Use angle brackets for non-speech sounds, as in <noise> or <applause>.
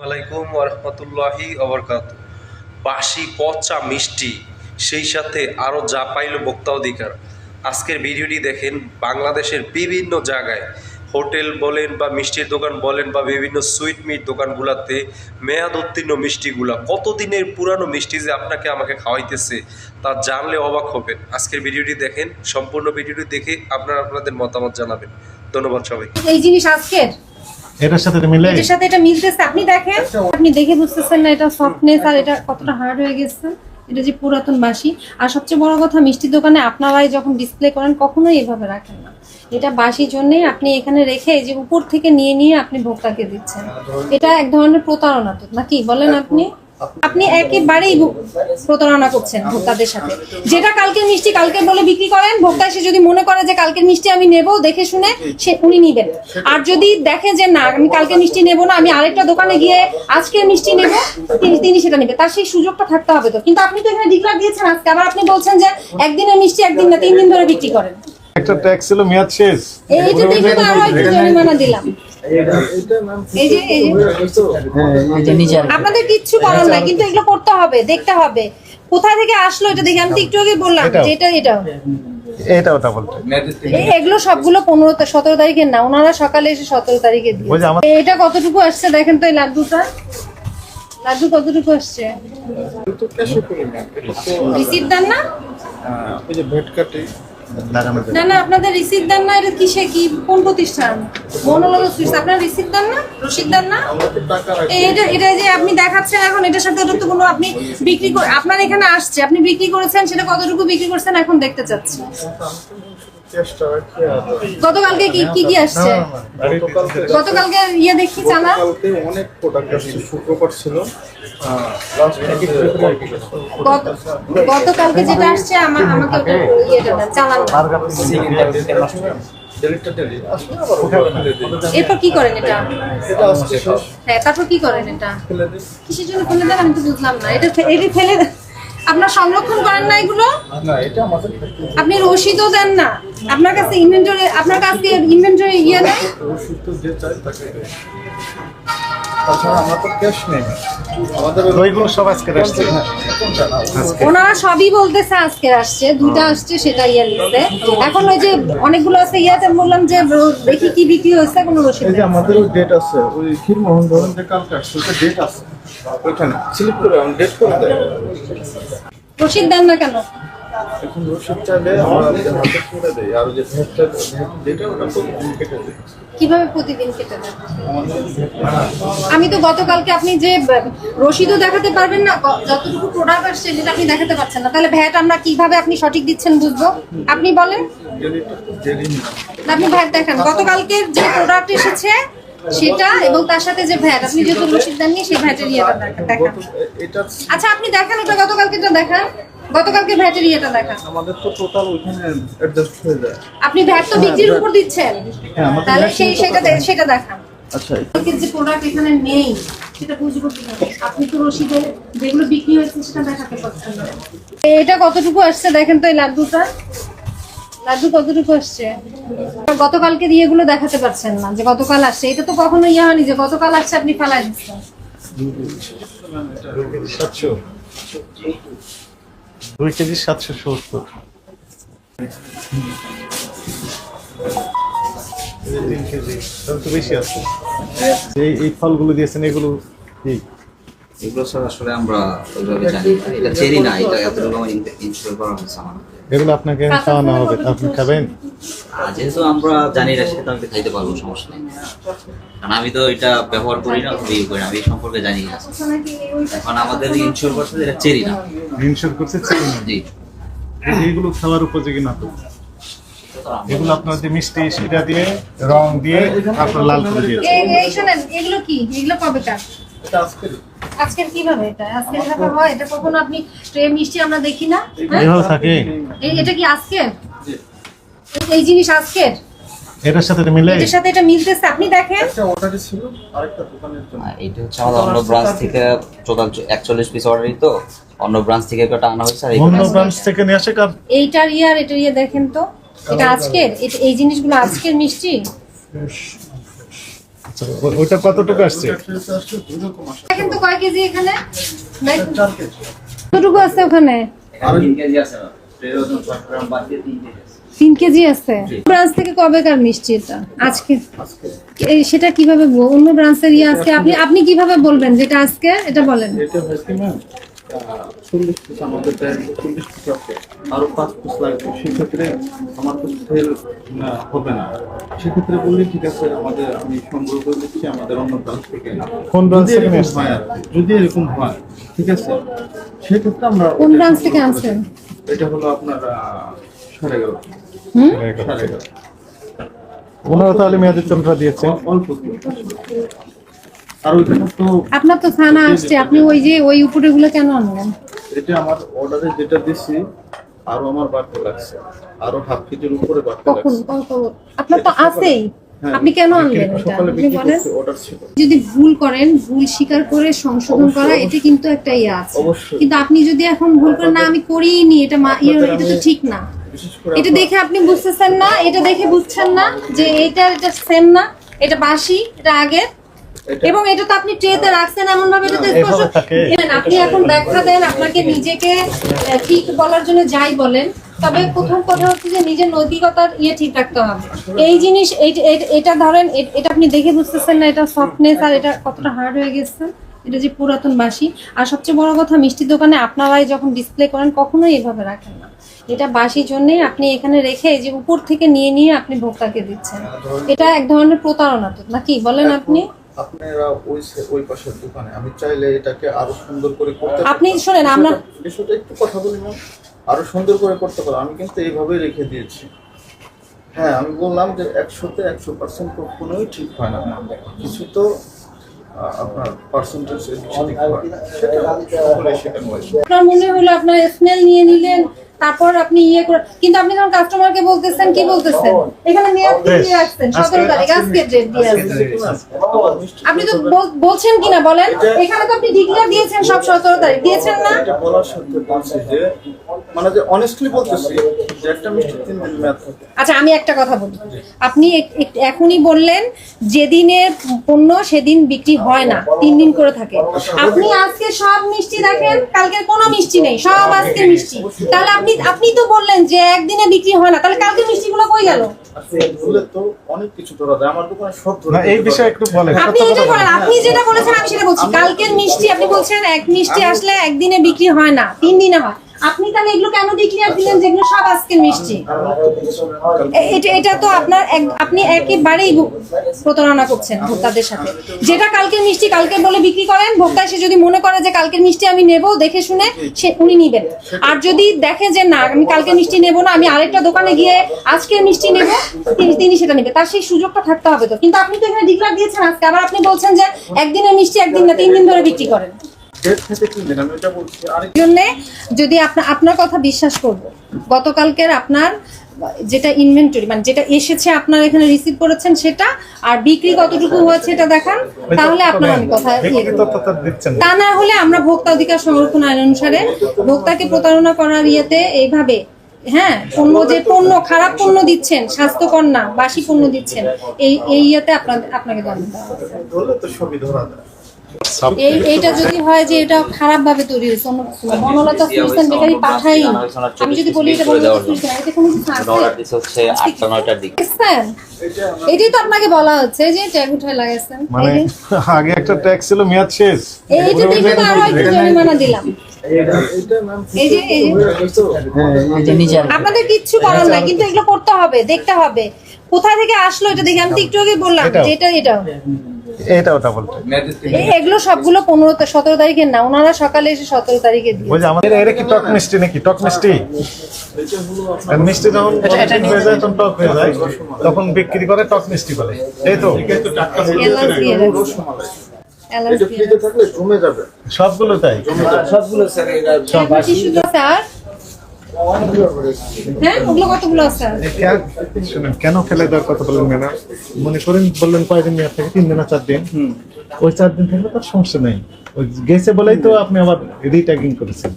ওয়ালাইকুম রহমতুল্লাহি অবরকাত বাসি, পচা, মিষ্টি, সেই সাথে আরও যা পাইল ভোক্তা অধিকার। আজকের ভিডিওটি দেখেন বাংলাদেশের বিভিন্ন জায়গায়। হোটেল বলেন বা মিষ্টির দোকান বলেন বা বিভিন্ন সুইট মিট দোকানগুলোতে মেয়াদ উত্তীর্ণ মিষ্টিগুলা। কতদিনের পুরানো মিষ্টি যে আপনাকে আমাকে খাওয়াইতেছে, তা জানলে অবাক হবেন। আজকের ভিডিওটি দেখেন, সম্পূর্ণ ভিডিওটি দেখে আপনারা আপনাদের মতামত জানাবেন। ধন্যবাদ সবাই এই জিনিস আজকের? এটার সাথে মিলে এটার সাথে এটা মিলতেছে। আপনি দেখেন, আপনি দেখে বুঝতেছেন না এটা সফটনেস আর এটা কতটা হার্ড হয়ে গেছে। এটা যে পুরাতন বাসি আর সবচেয়ে বড় কথা, মিষ্টি দোকানে আপনারাই যখন ডিসপ্লে করেন, কখনোই এভাবে রাখেন না। এটা বাসির জন্যই আপনি এখানে রেখে যে উপর থেকে নিয়ে নিয়ে আপনি ভোক্তাকে দিচ্ছেন। এটা এক ধরনের প্রতারণা তো, নাকি? বলেন আপনি। আপনি একেবারেই প্রতারণা করছেন ভোক্তাদের সাথে। যেটা কালকের মিষ্টি কালকে বলে বিক্রি করেন ভোক্তা এসে যদি মনে করে যে কালকের মিষ্টি আমি নেব দেখে শুনে সে উনি নিবেন। আর যদি দেখে যে না আমি কালকে মিষ্টি নেব না আমি আরেকটা দোকানে গিয়ে আজকের মিষ্টি নেব তিনি তিনি সেটা নেবে তার সেই সুযোগটা থাকতে হবে তো। কিন্তু আপনি তো এখানে ডিক্লার দিয়েছেন আজকে। আবার আপনি বলছেন যে একদিনের মিষ্টি একদিন না তিন দিন ধরে বিক্রি করেন। একটা ট্যাক্স ছিল মেয়াদ শেষ। এইটা দেখে তো আরও একটু জরিমানা দিলাম। এই যে এই যে আপনাদের কিচ্ছু করার নাই কিন্তু এগুলো করতে হবে দেখতে হবে। কোথা থেকে আসলো এটা দেখে? আমি একটু আগে বললাম যে এটা এটা। এটা ওটা বলতে এই- এগুলো সবগুলো পনেরো সতেরো তারিখে না ওনারা সকালে এসে সতেরো তারিখে এটা কতটুকু আসছে দেখেন তো এই লাড্ডুটা? লাড্ডু কতটুকু আসছে? রিসিভ দেন না? ওই যে ভেট কাটে লাগানো যায় না না, আপনাদের রিসিভ দেন না, এটা কিসে, কি, কোন প্রতিষ্ঠান? মনোলগ সুইটস আপনারা রিসিভ দেন না? রসিদ দেন না? এটা এটা যে আপনি দেখাচ্ছেন এখন, এটার সাথে তো কোনো আপনি বিক্রি করে আপনার এখানে আসছে, আপনি বিক্রি করেছেন, সেটা কতটুকু বিক্রি করছেন এখন দেখতে চাচ্ছি। গতকালকে কি কি কি আসছে? গতকালকে ইয়ে দেখি চানা অনেক প্রোডাক্ট আসছে শুক্রবার ছিল। গতকালকে যেটা আসছে আমার আমাকে ওটা ইয়েটা দেন চালান এরপর কি করেন এটা? হ্যাঁ তারপর কি করেন এটা? কিসের জন্য ফেলে দেন আমি তো বুঝলাম না। এটা এটা ফেলে দেন। আপনার সংরক্ষণ করেন না এগুলো? না এটা আমাদের আপনি রসিদও দেন না। আপনার কাছে ইনভেন্টরি আপনার কাছে ইনভেন্টরি ইয়ে নেই? হ্যাঁ, ওনারা সবই বলতেছে আজকে আসছে দুইটা আসছে সেটা ইয়ে এখন ওই যে অনেকগুলো আছে ইয়াতে বললাম যে দেখি কি বিক্রি হয়েছে কোনো রসিদ এই যে নেই। আমাদের ডেট আছে ওই ক্ষীরমোহন ধরুন যে কালকে আসছে ডেট আছে। ওইখানে স্লিপ করে ডেট করে দেয়। রসিদ দেন না কেন? এখন রসিদ চাইলে আমরা হাতে করে দেই। আর যে ভেটটা যেটা ওটা তো কেটে দিই কীভাবে প্রতিদিন কেটে দেন? আমি তো গতকালকে আপনি যে রসিদও দেখাতে পারবেন না যতটুকু প্রোডাক্ট আসছে সেটা আপনি দেখাতে পারছেন না। তাহলে ভ্যাট আমরা কীভাবে আপনি সঠিক দিচ্ছেন বুঝব? আপনি বলেন। আপনি ভ্যাট দেখান। গতকালকে যে প্রোডাক্ট এসেছে সেটা এবং তার সাথে যে ভ্যাট আপনি যেহেতু রসিদ দেননি সেই ভ্যাটের ইয়েটা দেখান দেখান। আচ্ছা আপনি দেখান ওটা গতকালকেটা দেখান। গতকালকে ভ্যাটের ইয়েটা দেখান। আমাদের তো টোটাল ওইখানে অ্যাডজাস্ট হয়ে যায়। আপনি ভ্যাট তো বিক্রির উপর দিচ্ছেন। হ্যাঁ, তাহলে সেই সেটা সেটা দেখান। আচ্ছা। যে প্রোডাক্ট এখানে নেই সেটা বুঝব কীভাবে? আপনি তো রসিদে যেগুলো বিক্রি হয়েছে সেটা দেখাতে পারছেন না। এটা কতটুকু আসছে? দেখেন তো এই লাড্ডুটা। লাড্ডু কতটুকু আসছে? গতকালকে ইয়েগুলো দেখাতে পারছেন না, যে গতকাল আসছে। এটা তো কখনো ইয়ে হয়নি যে গতকাল আসছে, আপনি ফেলাই দিচ্ছেন। দুই কেজি সাতশো সত্তর। এই এই ফলগুলো দিয়েছেন, এগুলো কি? এগুলো স্যার আসলে আমরা ওইভাবে জানি না। এটা চেরি না এটা এতটুকু আমার ইনস্টল করা হয়েছে আমার। এগুলো আপনাকে খাওয়ানো হবে। আপনি খাবেন? আর যেহেতু আমরা জানি না সেটা আমি খাইতে পারব সমস্যা নেই। কারণ আমি তো এটা ব্যবহার করি না ইয়ে করি আমি এই সম্পর্কে জানি না। এখন আমাদের ইনশোর করছে এটা চেরি না। ইনশোর করছে চিনি না। জি। এইগুলো খাওয়ার উপযোগী না তো? এগুলো আপনার যে মিষ্টি সেটা দিয়ে রং দিয়ে আপনার লাল করে দিয়েছে। এই এই শোনেন এগুলো কি? এগুলো কবে কার? এটা আজকে আজকের কীভাবে এটা? আজকের এভাবে হয় এটা কখনো আপনি ট্রে মিষ্টি আমরা দেখি না? হ্যাঁ? এভাবে থাকে। এটা কি আজকের? এই- এই জিনিস আজকের? এটার সাথে এটা মিলে? এটার সাথে এটা মিলতেছে? আপনি দেখেন। একটা অর্ডারই ছিল আরেকটা দোকানের জন্য। এটা হচ্ছে আমাদের অন্য ব্রাঞ্চ থেকে টোটাল একচল্লিশ পিস অর্ডারই তো। অন্য ব্রাঞ্চ থেকে আনা হয়েছে আর অন্য এইটা ব্রাঞ্চ থেকে নিয়ে আসে কার? এইটার ইয়ার এটার ইয়ে দেখেন তো। এটা আজকের? এটা- এই জিনিসগুলো আজকের মিষ্টি? আচ্ছা, ওইটা কতটুকু আসছে? কয় কেজি এখানে? কতটুকু আছে ওখানে? তিন কেজি আছে ব্রাঞ্চ থেকে কবেকার মিষ্টি এটা? আজকে? সেটা কীভাবে অন্য ব্রাঞ্চের ইয়ে আজকে আপনি আপনি কীভাবে বলবেন যেটা আজকে? এটা বলেন। চল্লিশ পিস আমাদের দেয় চল্লিশ পিস আছে আরও পাঁচ পিস লাগবে। সেক্ষেত্রে আমার তো সেল হবে না। সেক্ষেত্রে বললে ঠিক আছে আমাদের আমি সংগ্রহ করে দিচ্ছি আমাদের অন্য ব্রাঞ্চ থেকে কোন যদি থেকে এরকম হয় আর যদি এরকম হয় ঠিক আছে? সেক্ষেত্রে আমরা কোন ব্রাঞ্চ থেকে আনছেন? এটা হলো আপনার আহ, সাড়ে এগারো হুম? সাড়ে এগারো ওনারা তাহলে মেয়াদের চন্দ্রা দিয়েছে অল্প। আর আপনার তো থানা আসছে আপনি ওই যে ওই উপরে গুলো কেন আনলেন? এটা আমার অর্ডারে যেটা দিছি আরও আমার বাড়তে লাগছে। আরও হাফ কেজির উপরে বাড়তে লাগছে। আপনার তো আছেই। হ্যাঁ, আপনি কেন আনলেন অর্ডার ছিল। যদি ভুল করেন ভুল স্বীকার করে সংশোধন করা এটা কিন্তু একটা ইয়ে আছে। কিন্তু আপনি যদি এখন ভুল করেন না আমি করিনি এটা ইয়ে এটা তো ঠিক না। এটা দেখে আপনি বুঝতেছেন না এটা দেখে বুঝছেন না যে এটা এটা সেম না এটা বাসি এটা আগে এটা- এবং এটা তো আপনি ট্রেতে রাখছেন এমন ভাবে এটা এভাবে স্পষ্ট আপনি এখন ব্যাখ্যা দেন আপনাকে নিজেকে ঠিক বলার জন্য যাই বলেন তবে প্রথম কথা হচ্ছে যে নিজের নৈতিকতার ইয়ে ঠিক রাখতে হবে। এই জিনিস এটা ধরেন এটা আপনি দেখে বুঝতেছেন না এটা সফটনেস আর এটা কতটা হার্ড হয়ে গেছে। এটা যে পুরাতন বাসি আর সবচেয়ে বড় কথা মিষ্টির দোকানে আপনারাই যখন ডিসপ্লে করেন কখনোই এভাবে রাখেন না। এটা বাসি জন্যই আপনি এখানে রেখে যে উপর থেকে নিয়ে নিয়ে আপনি ভোক্তাকে দিচ্ছেন। এটা এক ধরনের প্রতারণা তো নাকি? বলেন আপনি। আপনারা ওই ওই পাশের দোকানে। আমি চাইলে এটাকে আরও সুন্দর করে করতে আপনি। শোনেন, আমরা- বিষয়টা- একটু কথা বলি আরও সুন্দর করে করতে পারো। আমি কিন্তু এইভাবেই রেখে দিয়েছি। হ্যাঁ আমি বললাম যে একশোতে একশো পার্সেন্ট কখনোই ঠিক হয় না। কিছু তো আপনার পার্সেন্টেজ সেটা আপনার মনে হলো আপনার স্মেল নিয়ে নিলেন তারপর আপনি ইয়ে করে কিন্তু আপনি যখন কাস্টমারকে বলতেছেন কি বলতেছেন? এখানে মেয়াদ দিয়ে রাখছেন সতেরো তারিখ আজকে ডেট দিয়ে আপনি তো বলছেন কিনা বলেন? এখানে তো আপনি ডিক্লেয়ার দিয়েছেন সব সতেরো তারিখ। দিয়েছেন না? এটা বলার সাথে বলছি যে মানে যে অনেস্টলি বলতেছি যে একটা মিষ্টি তিন দিন মেয়াদ আচ্ছা আমি একটা কথা বলি। আপনি এখনই বললেন যেদিনের পণ্য সেদিন বিক্রি হয় না তিন দিন করে থাকে। আপনি আজকে সব মিষ্টি দেখেন কালকে কোনো মিষ্টি নেই সব আজকে মিষ্টি। তাহলে আপনি আপনি আপনি তো বললেন যে একদিনে বিক্রি হয় না তাহলে কালকে মিষ্টিগুলো কই গেল? আর সেই ভুলে তো অনেক কিছু আমার দোকানে সব না এই বিষয়ে একটু বলেন আপনি এটা বলেন বলেন। আপনি যেটা বলেছেন আমি সেটা বলছি। কালকের মিষ্টি আপনি বলছেন এক মিষ্টি আসলে একদিনে বিক্রি হয় না তিন দিনে হয়। আপনি তাহলে এগুলো কেন ডিক্লিয়ার দিলেন যেগুলো সব আজকে মিষ্টি? এটা এটা তো আপনার আপনি একেবারেই প্রতারণা করছেন ভোক্তাদের সাথে। যেটা কালকের মিষ্টি কালকে বলে বিক্রি করেন ভোক্তা সে যদি মনে করে যে কালকের মিষ্টি আমি নেব, দেখে শুনে সে উনি নিবেন। আর যদি দেখে যে না, আমি কালকে মিষ্টি নেব না, আমি আরেকটা দোকানে গিয়ে আজকের মিষ্টি নেব, তিনি সেটা নেবে তার সেই সুযোগটা থাকতে হবে তো। কিন্তু আপনি তো এখানে ডিক্লার দিয়েছেন আজকে। আবার আপনি বলছেন যে একদিনের মিষ্টি একদিন না, তিন দিন ধরে বিক্রি করেন। যদি আপনার আপনার কথা বিশ্বাস করব গতকালকের আপনার যেটা ইনভেন্টরি মানে যেটা এসেছে আপনার এখানে রিসিভ করেছেন সেটা আর বিক্রি কতটুকু হয়েছে এটা দেখান তাহলে আপনার আমি কথা। তা না হলে আমরা ভোক্তা অধিকার সংরক্ষণ আইন অনুসারে ভোক্তাকে প্রতারণা করার ইয়েতে এইভাবে হ্যাঁ পণ্য যে পণ্য খারাপ পণ্য দিচ্ছেন স্বাস্থ্যকর না বাসি পণ্য দিচ্ছেন এই এই ইয়েতে আপনাদের আপনাকে দণ্ড হবে। এই এইটা যদি হয় যে এটা খারাপ ভাবে তৈরি হয়েছে অন্য কিছু না। বনলতা সুইসেন বেকারি পাঠাই আমি যদি বলি এটা বনলতা সুইসেন এতে কোনো কিছু আছে? হচ্ছে আটটা নয়টার দিকে। দেখছেন? এটাই তো আপনাকে বলা হচ্ছে যে ট্যাগ উঠায় লাগাইছেন মানে <laughs> আগে একটা ট্যাক্স ছিল মেয়াদ শেষ। এইটা দেখে তো আরও একটু জরিমানা দিলাম। এই যে এই আপনাদের কিচ্ছু করার নাই কিন্তু এগুলো করতে হবে দেখতে হবে। কোথা থেকে আসলো এটা দেখে? আমি তো একটু আগে বললাম যে এটা এটা এগুলো সবগুলো পনেরো সতেরো তারিখে না ওনারা সকালে এসে সতেরো তারিখে দিয়ে ওই আমাদের এটা কি টক মিষ্টি নাকি? টক মিষ্টি? মিষ্টি যখন হয়ে যায় তখন টক হয়ে যায়। তখন বিক্রি করে টক মিষ্টি বলে। এই তো। সবগুলো তাই? রাখছে। টিস্যু কেন ফেলে দেওয়ার কথা বললেন ম্যাডাম মনে করেন বললেন কয়দিন মেয়াদ থেকে তিন দিন আর চার দিন। ওই চার দিন থাকলে তার সমস্যা নেই। ওই গেছে বলেই তো আপনি আবার রিট্যাগিং করেছেন।